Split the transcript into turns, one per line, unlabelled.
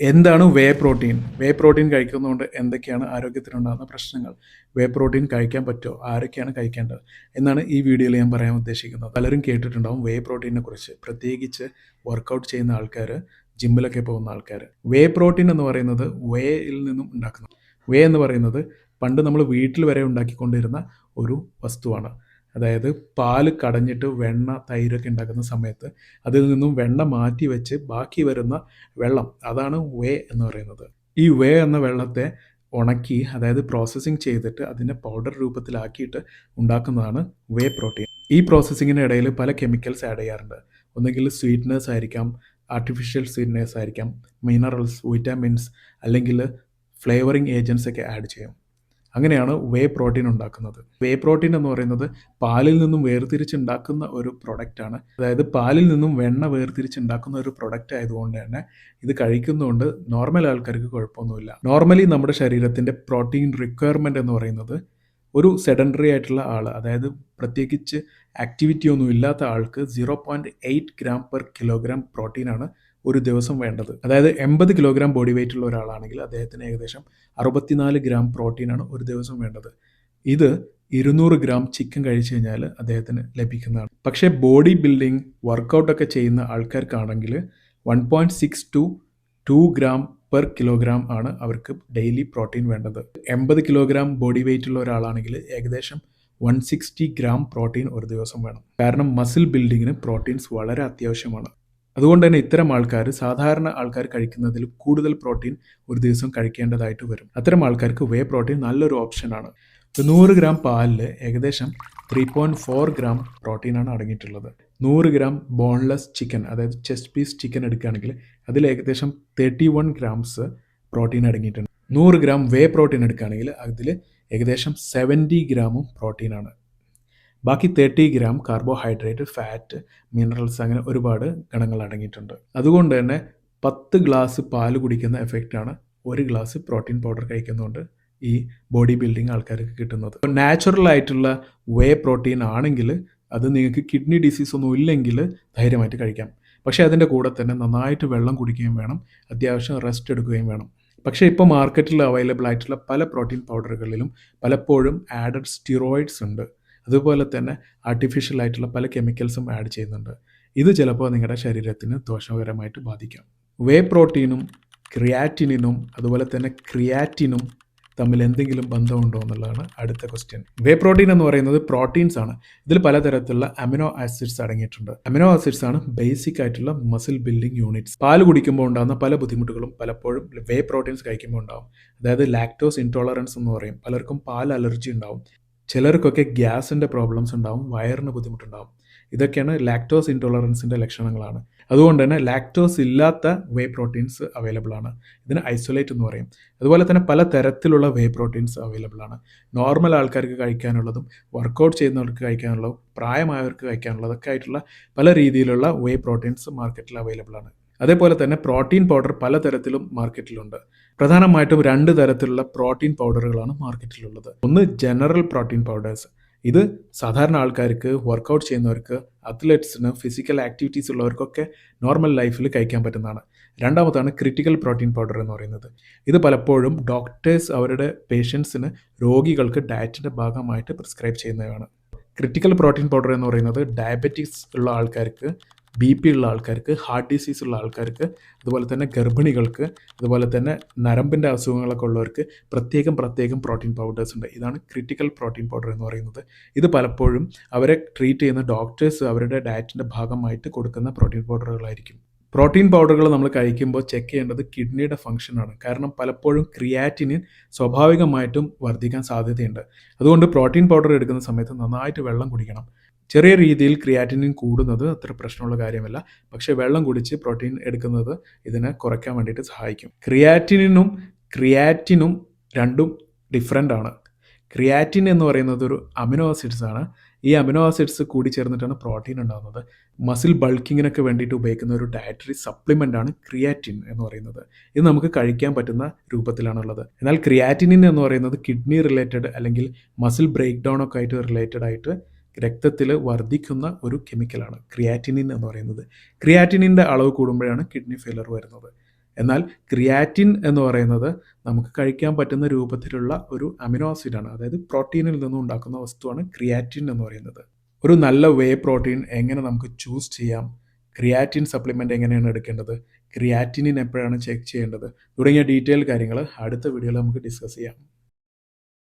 എന്താണ് വേ പ്രോട്ടീൻ വേ പ്രോട്ടീൻ കഴിക്കുന്നതുകൊണ്ട് എന്തൊക്കെയാണ് ആരോഗ്യത്തിനുണ്ടാകുന്ന പ്രശ്നങ്ങൾ? വേ പ്രോട്ടീൻ കഴിക്കാൻ പറ്റുമോ? ആരൊക്കെയാണ് കഴിക്കേണ്ടത്? എന്നാണ് ഈ വീഡിയോയിൽ ഞാൻ പറയാൻ ഉദ്ദേശിക്കുന്നത്. പലരും കേട്ടിട്ടുണ്ടാവും വേ പ്രോട്ടീനെ കുറിച്ച്. പ്രത്യേകിച്ച് വർക്കൗട്ട് ചെയ്യുന്ന ആൾക്കാർ ജിമ്മിലൊക്കെ പോകുന്ന ആൾക്കാർ വേ പ്രോട്ടീൻ എന്ന് പറയുന്നത് വേയിൽ നിന്നും ഉണ്ടാക്കുന്നത് വേ എന്ന് പറയുന്നത് പണ്ട് നമ്മൾ വീട്ടിൽ വരെ ഉണ്ടാക്കിക്കൊണ്ടിരുന്ന ഒരു വസ്തുവാണ്. അതായത് പാൽ കടഞ്ഞിട്ട് വെണ്ണ തൈരൊക്കെ ഉണ്ടാക്കുന്ന സമയത്ത് അതിൽ നിന്നും വെണ്ണ മാറ്റി വെച്ച് ബാക്കി വരുന്ന വെള്ളം അതാണ് വേ എന്ന് പറയുന്നത്. ഈ വേ എന്ന വെള്ളത്തെ ഉണക്കി അതായത് പ്രോസസ്സിങ് ചെയ്തിട്ട് അതിനെ പൗഡർ രൂപത്തിലാക്കിയിട്ട് ഉണ്ടാക്കുന്നതാണ് വേ പ്രോട്ടീൻ ഈ പ്രോസസ്സിങ്ങിന് ഇടയിൽ പല കെമിക്കൽസ് ആഡ് ചെയ്യാറുണ്ട്. ഒന്നുകിൽ സ്വീറ്റ്നേഴ്സ് ആയിരിക്കാം ആർട്ടിഫിഷ്യൽ സ്വീറ്റ്നേഴ്സ് ആയിരിക്കാം മിനറൽസ് വിറ്റാമിൻസ് അല്ലെങ്കിൽ ഫ്ലേവറിങ് ഏജൻസ് ഒക്കെ ആഡ് ചെയ്യും. അങ്ങനെയാണ് വേ പ്രോട്ടീൻ ഉണ്ടാക്കുന്നത്. വേ പ്രോട്ടീൻ എന്ന് പറയുന്നത് പാലിൽ നിന്നും വേർതിരിച്ചുണ്ടാക്കുന്ന ഒരു പ്രൊഡക്റ്റാണ് അതായത് പാലിൽ നിന്നും വെണ്ണ വേർതിരിച്ചുണ്ടാക്കുന്ന ഒരു പ്രൊഡക്റ്റ് ആയതുകൊണ്ട് തന്നെ ഇത് കഴിക്കുന്നതുകൊണ്ട് നോർമൽ ആൾക്കാർക്ക് കുഴപ്പമൊന്നുമില്ല. നോർമലി നമ്മുടെ ശരീരത്തിന്റെ പ്രോട്ടീൻ റിക്വയർമെന്റ് എന്ന് പറയുന്നത് ഒരു സെഡൻഡറി ആയിട്ടുള്ള ആൾ അതായത് പ്രത്യേകിച്ച് ആക്ടിവിറ്റി ഒന്നും ഇല്ലാത്ത ആൾക്ക് zero point eight gram per kilogram പ്രോട്ടീനാണ് ഒരു ദിവസം വേണ്ടത്. അതായത് എൺപത് കിലോഗ്രാം ബോഡി വെയിറ്റ് ഉള്ള ഒരാളാണെങ്കിൽ അദ്ദേഹത്തിന് ഏകദേശം അറുപത്തിനാല് ഗ്രാം പ്രോട്ടീനാണ് ഒരു ദിവസം വേണ്ടത്. ഇത് ഇരുന്നൂറ് ഗ്രാം ചിക്കൻ കഴിച്ചു കഴിഞ്ഞാൽ അദ്ദേഹത്തിന് ലഭിക്കുന്നതാണ്. പക്ഷേ ബോഡി ബിൽഡിംഗ് വർക്കൗട്ടൊക്കെ ചെയ്യുന്ന ആൾക്കാർക്കാണെങ്കിൽ one point six two two gram per kilogram ആണ് അവർക്ക് ഡെയിലി പ്രോട്ടീൻ വേണ്ടത്. എൺപത് കിലോഗ്രാം ബോഡി വെയിറ്റ് ഉള്ള ഒരാളാണെങ്കിൽ ഏകദേശം വൺ സിക്സ്റ്റി ഗ്രാം പ്രോട്ടീൻ ഒരു ദിവസം വേണം. കാരണം മസിൽ ബിൽഡിങ്ങിന് പ്രോട്ടീൻസ് വളരെ അത്യാവശ്യമാണ്. അതുകൊണ്ട് തന്നെ ഇത്തരം ആൾക്കാർ സാധാരണ ആൾക്കാർ കഴിക്കുന്നതിൽ കൂടുതൽ പ്രോട്ടീൻ ഒരു ദിവസം കഴിക്കേണ്ടതായിട്ട് വരും. അത്തരം ആൾക്കാർക്ക് വേ പ്രോട്ടീൻ നല്ലൊരു ഓപ്ഷനാണ് നൂറ് ഗ്രാം പാലിൽ ഏകദേശം ത്രീ പോയിന്റ് ഫോർ ഗ്രാം പ്രോട്ടീനാണ് അടങ്ങിയിട്ടുള്ളത്. നൂറ് ഗ്രാം ബോൺലെസ് ചിക്കൻ അതായത് ചെസ്റ്റ് പീസ് ചിക്കൻ എടുക്കുകയാണെങ്കിൽ അതിൽ ഏകദേശം തേർട്ടി വൺ ഗ്രാംസ് പ്രോട്ടീൻ അടങ്ങിയിട്ടുണ്ട്. നൂറ് ഗ്രാം വേ പ്രോട്ടീൻ എടുക്കുകയാണെങ്കിൽ അതിൽ ഏകദേശം സെവന്റി ഗ്രാമും പ്രോട്ടീനാണ് ബാക്കി thirty gram carbohydrate fat minerals അങ്ങനെ ഒരുപാട് ഗണങ്ങൾ അടങ്ങിയിട്ടുണ്ട്. അതുകൊണ്ട് തന്നെ പത്ത് ഗ്ലാസ് പാൽ കുടിക്കുന്ന എഫക്റ്റാണ് ഒരു ഗ്ലാസ് പ്രോട്ടീൻ പൗഡർ കഴിക്കുന്നതുകൊണ്ട് ഈ ബോഡി ബിൽഡിംഗ് ആൾക്കാർക്ക് കിട്ടുന്നത്. നാച്ചുറൽ ആയിട്ടുള്ള വേ പ്രോട്ടീൻ ആണെങ്കിൽ അത് നിങ്ങൾക്ക് കിഡ്നി ഡിസീസ് ഒന്നും ഇല്ലെങ്കിൽ ധൈര്യമായിട്ട് കഴിക്കാം. പക്ഷേ അതിന്റെ കൂടെ തന്നെ നന്നായിട്ട് വെള്ളം കുടിക്കുകയും വേണം അത്യാവശ്യം റെസ്റ്റ് എടുക്കുകയും വേണം. പക്ഷേ ഇപ്പോൾ മാർക്കറ്റിൽ അവൈലബിൾ ആയിട്ടുള്ള പല പ്രോട്ടീൻ പൗഡറുകളിലും പലപ്പോഴും ആഡഡ് സ്റ്റിറോയിഡ്സ് ഉണ്ട്. അതുപോലെ തന്നെ ആർട്ടിഫിഷ്യൽ ആയിട്ടുള്ള പല കെമിക്കൽസും ആഡ് ചെയ്യുന്നുണ്ട്. ഇത് ചിലപ്പോൾ നിങ്ങളുടെ ശരീരത്തിന് ദോഷകരമായിട്ട് ബാധിക്കാം. വേ പ്രോട്ടീനും ക്രിയാറ്റിനും അതുപോലെ തന്നെ ക്രിയാറ്റിനും തമ്മിൽ എന്തെങ്കിലും ബന്ധമുണ്ടോ എന്നുള്ളതാണ് അടുത്ത ക്വസ്റ്റ്യൻ വേ പ്രോട്ടീൻ എന്ന് പറയുന്നത് പ്രോട്ടീൻസ് ആണ്. ഇതിൽ പലതരത്തിലുള്ള അമിനോ ആസിഡ്സ് അടങ്ങിയിട്ടുണ്ട്. അമിനോ ആസിഡ്സ് ആണ് ബേസിക് ആയിട്ടുള്ള മസിൽ ബിൽഡിംഗ് യൂണിറ്റ്സ് പാൽ കുടിക്കുമ്പോൾ ഉണ്ടാകുന്ന പല ബുദ്ധിമുട്ടുകളും പലപ്പോഴും വേ പ്രോട്ടീൻസ് കഴിക്കുമ്പോൾ ഉണ്ടാകും അതായത് ലാക്ടോസ് ഇൻടോളറൻസ് എന്ന് പറയും. പലർക്കും പാൽ അലർജി ഉണ്ടാവും. ചിലർക്കൊക്കെ ഗ്യാസിന്റെ പ്രോബ്ലംസ് ഉണ്ടാവും വയറിന് ബുദ്ധിമുട്ടുണ്ടാവും. ഇതൊക്കെയാണ് ലാക്ടോസ് ഇൻടോളറൻസിന്റെ ലക്ഷണങ്ങളാണ്. അതുകൊണ്ട് തന്നെ ലാക്ടോസ് ഇല്ലാത്ത വേ പ്രോട്ടീൻസ് അവൈലബിൾ ആണ്. ഇതിന് ഐസൊലേറ്റ് എന്ന് പറയും. അതുപോലെ തന്നെ പല തരത്തിലുള്ള വേ പ്രോട്ടീൻസ് അവൈലബിൾ ആണ്. നോർമൽ ആൾക്കാർക്ക് കഴിക്കാനുള്ളതും വർക്കൗട്ട് ചെയ്യുന്നവർക്ക് കഴിക്കാനുള്ളതും പ്രായമായവർക്ക് കഴിക്കാനുള്ളതൊക്കെ ആയിട്ടുള്ള പല രീതിയിലുള്ള വേ പ്രോട്ടീൻസ് മാർക്കറ്റിൽ അവൈലബിൾ ആണ്. അതേപോലെ തന്നെ പ്രോട്ടീൻ പൗഡർ പലതരത്തിലും മാർക്കറ്റിലുണ്ട്. പ്രധാനമായിട്ടും രണ്ട് തരത്തിലുള്ള പ്രോട്ടീൻ പൗഡറുകളാണ് മാർക്കറ്റിലുള്ളത്. ഒന്ന് ജനറൽ പ്രോട്ടീൻ പൗഡേഴ്സ്. ഇത് സാധാരണ ആൾക്കാർക്ക് വർക്കൗട്ട് ചെയ്യുന്നവർക്ക് അത്ലറ്റ്സിന് ഫിസിക്കൽ ആക്ടിവിറ്റീസ് ഉള്ളവർക്കൊക്കെ നോർമൽ ലൈഫിൽ കഴിക്കാൻ പറ്റുന്നതാണ്. രണ്ടാമതാണ് ക്രിട്ടിക്കൽ പ്രോട്ടീൻ പൗഡർ എന്ന് പറയുന്നത്. ഇത് പലപ്പോഴും ഡോക്ടേഴ്സ് അവരുടെ പേഷ്യൻസിന് രോഗികൾക്ക് ഡയറ്റിന്റെ ഭാഗമായിട്ട് പ്രിസ്ക്രൈബ് ചെയ്യുന്നതാണ് ക്രിട്ടിക്കൽ പ്രോട്ടീൻ പൗഡർ എന്ന് പറയുന്നത് ഡയബറ്റിക്സ് ഉള്ള ആൾക്കാർക്ക് ബി പി ഉള്ള ആൾക്കാർക്ക് ഹാർട്ട് ഡിസീസ് ഉള്ള ആൾക്കാർക്ക് അതുപോലെ തന്നെ ഗർഭിണികൾക്ക് അതുപോലെ തന്നെ നരമ്പിന്റെ അസുഖങ്ങളൊക്കെ ഉള്ളവർക്ക് പ്രത്യേകം പ്രത്യേകം പ്രോട്ടീൻ പൗഡേഴ്സ് ഉണ്ട്. ഇതാണ് ക്രിട്ടിക്കൽ പ്രോട്ടീൻ പൗഡർ എന്ന് പറയുന്നത്. ഇത് പലപ്പോഴും അവരെ ട്രീറ്റ് ചെയ്യുന്ന ഡോക്ടേഴ്സ് അവരുടെ ഡയറ്റിന്റെ ഭാഗമായിട്ട് കൊടുക്കുന്ന പ്രോട്ടീൻ പൗഡറുകളായിരിക്കും പ്രോട്ടീൻ പൗഡറുകൾ നമ്മൾ കഴിക്കുമ്പോൾ ചെക്ക് ചെയ്യേണ്ടത് കിഡ്നിയുടെ ഫംഗ്ഷനാണ് കാരണം പലപ്പോഴും ക്രിയാറ്റിനിൻ സ്വാഭാവികമായിട്ടും വർദ്ധിക്കാൻ സാധ്യതയുണ്ട്. അതുകൊണ്ട് പ്രോട്ടീൻ പൗഡർ എടുക്കുന്ന സമയത്ത് നന്നായിട്ട് വെള്ളം കുടിക്കണം. ചെറിയ രീതിയിൽ ക്രിയാറ്റിനിൻ കൂടുന്നത് അത്ര പ്രശ്നമുള്ള കാര്യമല്ല. പക്ഷേ വെള്ളം കുടിച്ച് പ്രോട്ടീൻ എടുക്കുന്നത് ഇതിനെ കുറയ്ക്കാൻ വേണ്ടിയിട്ട് സഹായിക്കും. ക്രിയാറ്റിനും ക്രിയാറ്റിനും രണ്ടും ഡിഫറെന്റ് ആണ്. ക്രിയാറ്റിൻ എന്ന് പറയുന്നത് ഒരു അമിനോ ആസിഡ്സ് ആണ്. ഈ അമിനോ ആസിഡ്സ് കൂടി ചേർന്നിട്ടാണ് പ്രോട്ടീൻ ഉണ്ടാകുന്നത്. മസിൽ ബൾക്കിങ്ങിനൊക്കെ വേണ്ടിയിട്ട് ഉപയോഗിക്കുന്ന ഒരു ഡയറ്ററി സപ്ലിമെന്റ് ആണ് ക്രിയാറ്റിൻ എന്ന് പറയുന്നത്. ഇത് നമുക്ക് കഴിക്കാൻ പറ്റുന്ന രൂപത്തിലാണുള്ളത്. എന്നാൽ ക്രിയാറ്റിനിൻ എന്ന് പറയുന്നത് കിഡ്നി റിലേറ്റഡ് അല്ലെങ്കിൽ മസിൽ ബ്രേക്ക് ഡൗൺ ഒക്കെ ആയിട്ട് റിലേറ്റഡ് ആയിട്ട് രക്തത്തിൽ വർദ്ധിക്കുന്ന ഒരു കെമിക്കലാണ് ക്രിയാറ്റിനിൻ എന്ന് പറയുന്നത്. ക്രിയാറ്റിനിന്റെ അളവ് കൂടുമ്പോഴാണ് കിഡ്നി ഫെയിലർ വരുന്നത്. എന്നാൽ ക്രിയാറ്റിൻ എന്ന് പറയുന്നത് നമുക്ക് കഴിക്കാൻ പറ്റുന്ന രൂപത്തിലുള്ള ഒരു അമിനോ ആസിഡാണ് അതായത് പ്രോട്ടീനിൽ നിന്നും ഉണ്ടാക്കുന്ന വസ്തുവാണ് ക്രിയാറ്റിൻ എന്ന് പറയുന്നത്. ഒരു നല്ല വേ പ്രോട്ടീൻ എങ്ങനെ നമുക്ക് ചൂസ് ചെയ്യാം? ക്രിയാറ്റിൻ സപ്ലിമെന്റ് എങ്ങനെയാണ് എടുക്കേണ്ടത്? ക്രിയാറ്റിനിൻ എപ്പോഴാണ് ചെക്ക് ചെയ്യേണ്ടത്? തുടങ്ങിയ ഡീറ്റെയിൽ കാര്യങ്ങൾ അടുത്ത വീഡിയോയിൽ നമുക്ക് ഡിസ്കസ് ചെയ്യാം.